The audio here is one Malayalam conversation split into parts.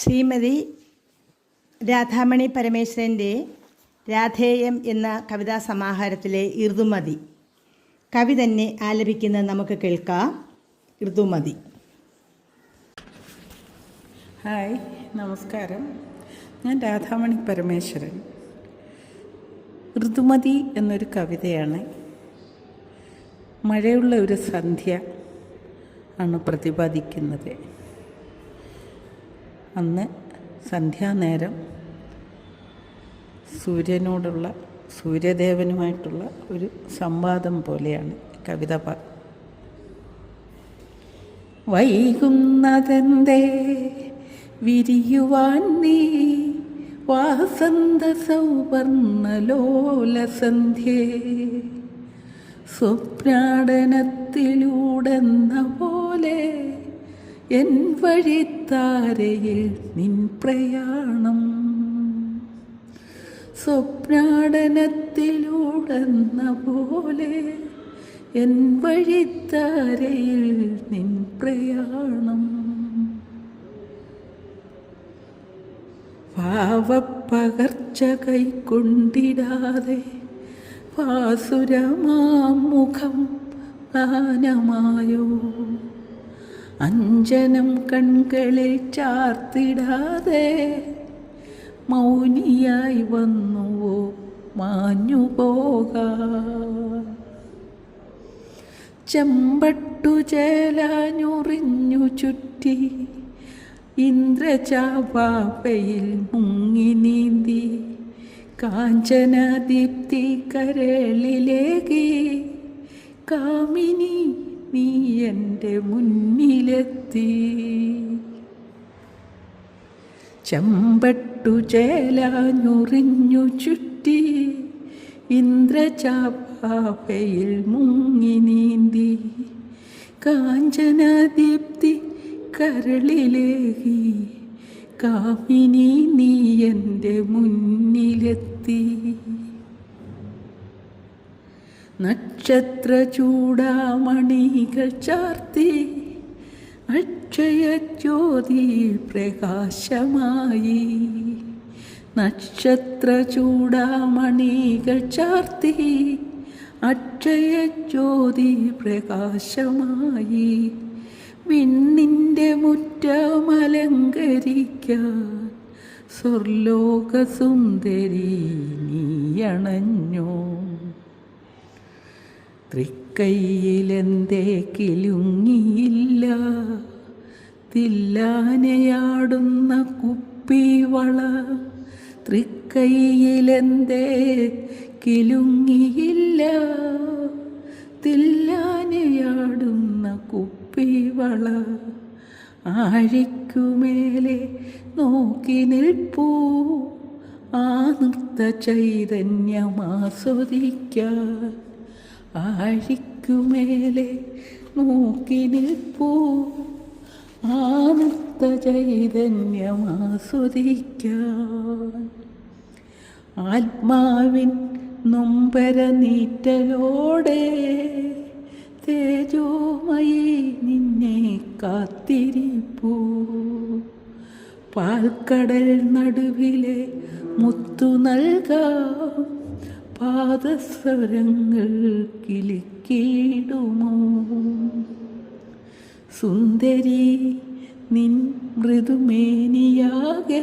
ശ്രീമതി രാധാമണി പരമേശ്വരന്റെ രാധേയം എന്ന കവിതാ സമാഹാരത്തിലെ ഋതുമതി കവി തന്നെ ആലപിക്കുന്നത് നമുക്ക് കേൾക്കാം. ഋതുമതി ഹായ് നമസ്കാരം. ഞാൻ രാധാമണി പരമേശ്വരൻ. ഋതുമതി എന്നൊരു കവിതയാണ്. മഴയുള്ള ഒരു സന്ധ്യ ആണ് പ്രതിപാദിക്കുന്നത്. അന്ന് സന്ധ്യാനേരം സൂര്യനോടുള്ള സൂര്യദേവനുമായിട്ടുള്ള ഒരു സംവാദം പോലെയാണ് കവിത വൈകുന്നതെന്തേ വിരിയുവാൻ നീ വാസന്ത സൗവർണ സന്ധ്യേ സ്വപ്നാടനത്തിലൂടെന്ന പോലെ എൻ വഴിത്താരയിൽ നിൻ പ്രയാണം. സ്വപ്നാടനത്തിലൂടെന്ന പോലെ എൻ വഴിത്താരയിൽ നിൻ പ്രയാണം. പാവപ്പകർച്ച കൈക്കൊണ്ടിടാതെ പാസുരമാമുഖം ഗാനമായോ അഞ്ജനം കൺകളിൽ ചാർത്തിടാതെ മൗനിയായി വന്നുവോ മാഞ്ഞു പോക ചെമ്പട്ടു ചേലാഞ്ഞുറിഞ്ഞു ചുറ്റി ഇന്ദ്രചാപാപ്പയിൽ മുങ്ങി നീന്തി കാഞ്ചന ദീപ്തി കരളിലേകി കാമിനി നീ എന്റെ മുന്നിലെത്തി. ചമ്പട്ടു ചേലാഞ്ഞുറിഞ്ഞു ചുറ്റി ഇന്ദ്രചാപ്പയിൽ മുങ്ങി നീന്തി. കാഞ്ചനദീപ്തി കരളിലേകി. കാമിനി നീ എന്റെ മുന്നിലെത്തി. നക്ഷത്ര ചൂടാമണികൾ ചാർത്തി അക്ഷയജ്യോതി പ്രകാശമായി. നക്ഷത്രചൂടാമണികൾ ചാർത്തി അക്ഷയജ്യോതി പ്രകാശമായി. വിണ്ണിന്റെ മുറ്റമലങ്കരിക്കാൻ സ്വർലോകസുന്ദരി നീയണഞ്ഞോ. തൃക്കൈയിലെന്തേ കിലുങ്ങിയില്ല തില്ലാനയാടുന്ന കുപ്പിവള തൃക്കൈയിലെന്തേ കിലുങ്ങിയില്ല തില്ലാനയാടുന്ന കുപ്പിവള ആഴിക്കുമേലെ നോക്കി നിൽപ്പൂ. ആ നൃത്ത ചൈതന്യമാസ്വദിക്കാൻ ആഴിക്കുമേലെ നോക്കി നിൽപ്പൂ. ആ നൃത്ത ചൈതന്യമാസ്വദിക്കാൻ ആത്മാവിൻ നൊമ്പര നീറ്റലോടെ തേജോമയി നിന്നെ കാത്തിരിപ്പൂ. പാൽക്കടൽ നടുവിലെ മുത്തു നൽകാം. പാദസ്വരങ്ങൾ കിളിക്കിടുമോ സുന്ദരി നിൻ മൃദുമേനിയാകെ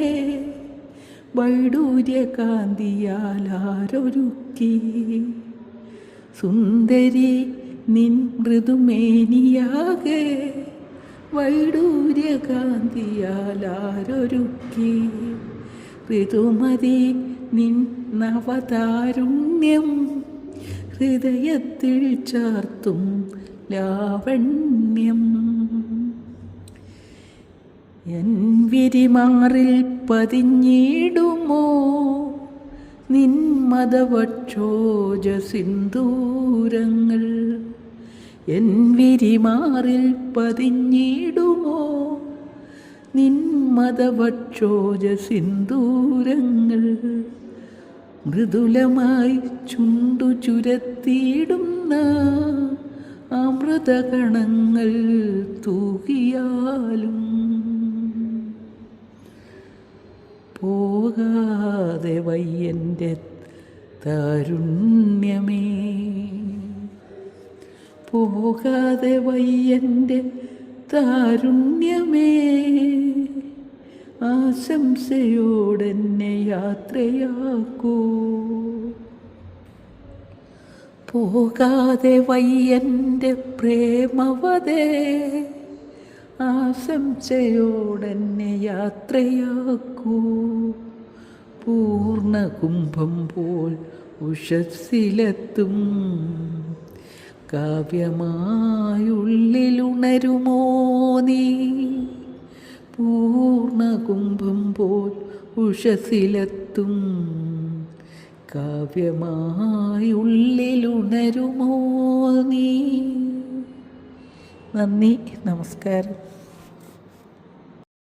വൈഡൂര്യകാന്തിയാലാരൊരുക്കി. സുന്ദരി നിൻ മൃദുമേനിയാകെ വൈഡൂര്യകാന്തിയാലാരൊരുക്കി. ഋതുമതി നിൻ നവതാരുണ്യം ഹൃദയത്തിൽ ചാർത്തും ലാവണ്യം. എൻ വിരിമാറിൽ പതിഞ്ഞിടുമോ നിന്മതവക്ഷോജ സിന്ദൂരങ്ങൾ എൻ വിരിമാറിൽ പതിഞ്ഞിടുമോ നിന്മതവക്ഷോജ സിന്ദൂരങ്ങൾ മൃദുലമായി ചുണ്ടു ചുരത്തിയിടുന്ന അമൃതകണങ്ങൾ തൂകിയാലും പോകാതെ വയ്യന്റെ താരുണ്യമേ. പോകാതെ വയ്യന്റെ താരുണ്യമേ. ആശംസയോടെന്നെ യാത്രയാക്കൂ. പോകാതെ വയ്യന്റെ പ്രേമവതേ ആശംസയോടെന്നെ യാത്രയാക്കൂ. പൂർണ കുംഭം പോൽ ഉഷസ്സിലെത്തും. കാവ്യമായുള്ളിലുണരുമോ നീ? പൂർണകുംഭം പോൽ ഉഷസിലെത്തും കാവ്യമായി ഉള്ളിലുണരുമോ നീ? നന്ദി നമസ്കാരം.